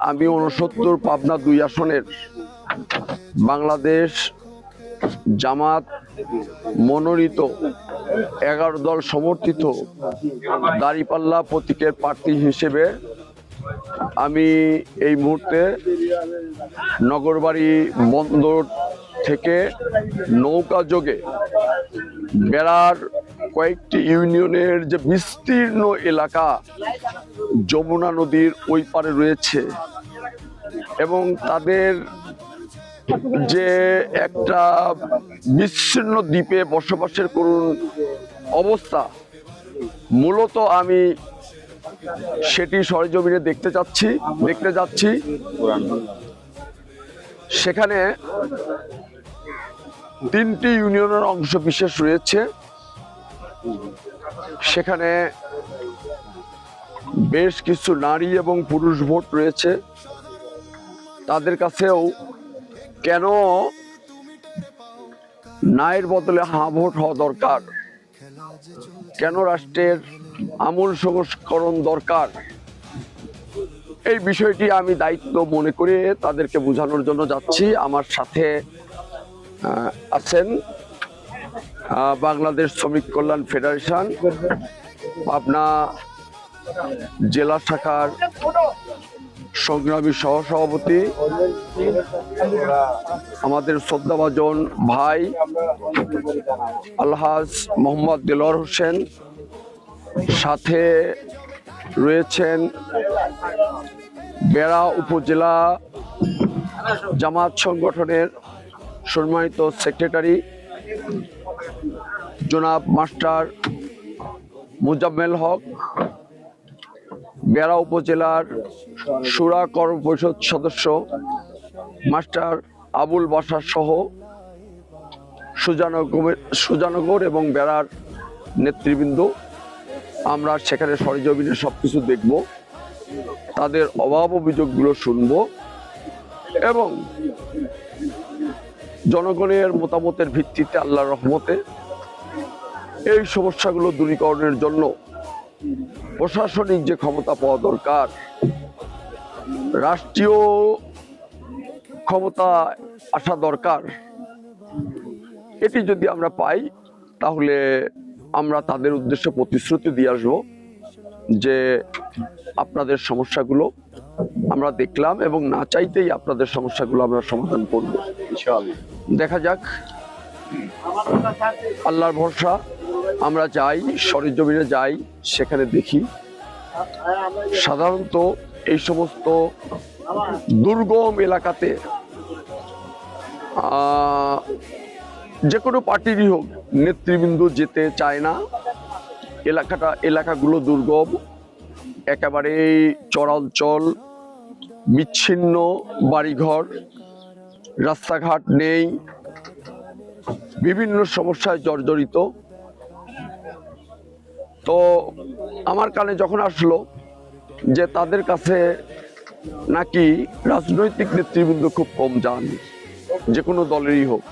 আমি উনসত্তর পাবনা দুই আসনের বাংলাদেশ জামাত মনোনীত এগারো দল সমর্থিত দাঁড়িপাল্লা প্রতীকের প্রার্থী হিসেবে আমি এই মুহূর্তে নগরবাড়ি বন্দর থেকে নৌকা যোগে বেড়ার কয়েকটি ইউনিয়নের যে বিস্তীর্ণ এলাকা যমুনা নদীর ওই পারে রয়েছে এবং তাদের যে একটা বিচ্ছিন্ন দ্বীপে বসবাসের করুন অবস্থা, মূলত আমি সেটি সরেজমিনে দেখতে যাচ্ছি দেখতে যাচ্ছি। সেখানে তিনটি ইউনিয়নের অংশ বিশেষ রয়েছে। সেখানে বেশ কিছু নারী এবং পুরুষ ভোট রয়েছে। তাদের কাছেও কেন নায়ের বদলে হা ভোট হওয়া দরকার? কেন রাষ্ট্রের আমূল সংস্করণ দরকার? এই বিষয়টি আমি দায়িত্ব মনে করে তাদেরকে বোঝানোর জন্য যাচ্ছি। আমার সাথে আছেন বাংলাদেশ শ্রমিক কল্যাণ ফেডারেশন, পাবনা জেলা শাখার সংগ্রামী সহসভাপতি, আমাদের শ্রদ্ধাভাজন ভাই আলহাজ মোহাম্মদ দেলোয়ার হোসেন, সাথে রয়েছেন বেড়া উপজেলা জামাত সংগঠনের সম্মানিত সেক্রেটারি জনাব মাস্টার মুজাম্মেল হক, বেড়া উপজেলার সুরা কর্ম পরিষদ সদস্য মাস্টার আবুল বাসার সহ সুজানগর সুজানগর এবং বেড়ার নেতৃবৃন্দ। আমরা সেখানে সরেজমিনে সব কিছু দেখব, তাদের অভাব অভিযোগগুলো শুনব এবং জনগণের মতামতের ভিত্তিতে আল্লাহর রহমতে এই সমস্যাগুলো দূরীকরণের জন্য প্রশাসনিক যে ক্ষমতা পাওয়া দরকার, রাষ্ট্রীয় ক্ষমতা আসা দরকার, এটি যদি আমরা পাই, তাহলে আমরা তাদের উদ্দেশ্যে প্রতিশ্রুতি দিয়ে আসব। যে আপনাদের সমস্যাগুলো আমরা দেখলাম এবং না চাইতেই আপনাদের সমস্যাগুলো আমরা সমাধান করব। দেখা যাক। আল্লাহর ভরসা আমরা যাই সরেজমিনে যাই সেখানে দেখি। সাধারণত এই সমস্ত দুর্গম এলাকাতে যে কোনো পার্টিরই হোক নেতৃবৃন্দ যেতে চায় না। এলাকাটা, এলাকাগুলো দুর্গম একেবারে চরাঞ্চল, বিচ্ছিন্ন বাড়িঘর, রাস্তাঘাট নেই, বিভিন্ন সমস্যায় জর্জরিত। তো আমার কানে যখন আসলো যে তাদের কাছে নাকি রাজনৈতিক নেতৃবৃন্দ খুব কম যান, যে কোনো দলেরই হোক,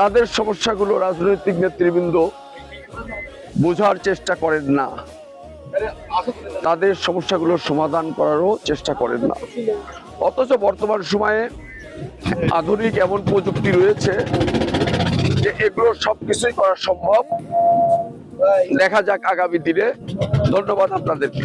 তাদের সমস্যাগুলো রাজনৈতিক নেতৃবৃন্দ বোঝার চেষ্টা করেন না। তাদের সমস্যাগুলোর সমাধান করারও চেষ্টা করেন না। অথচ বর্তমান সময়ে আধুনিক এমন প্রযুক্তি রয়েছে যে এগুলো সব কিছুই করা সম্ভব। দেখা যাক আগামী দিনে। ধন্যবাদ আপনাদেরকে।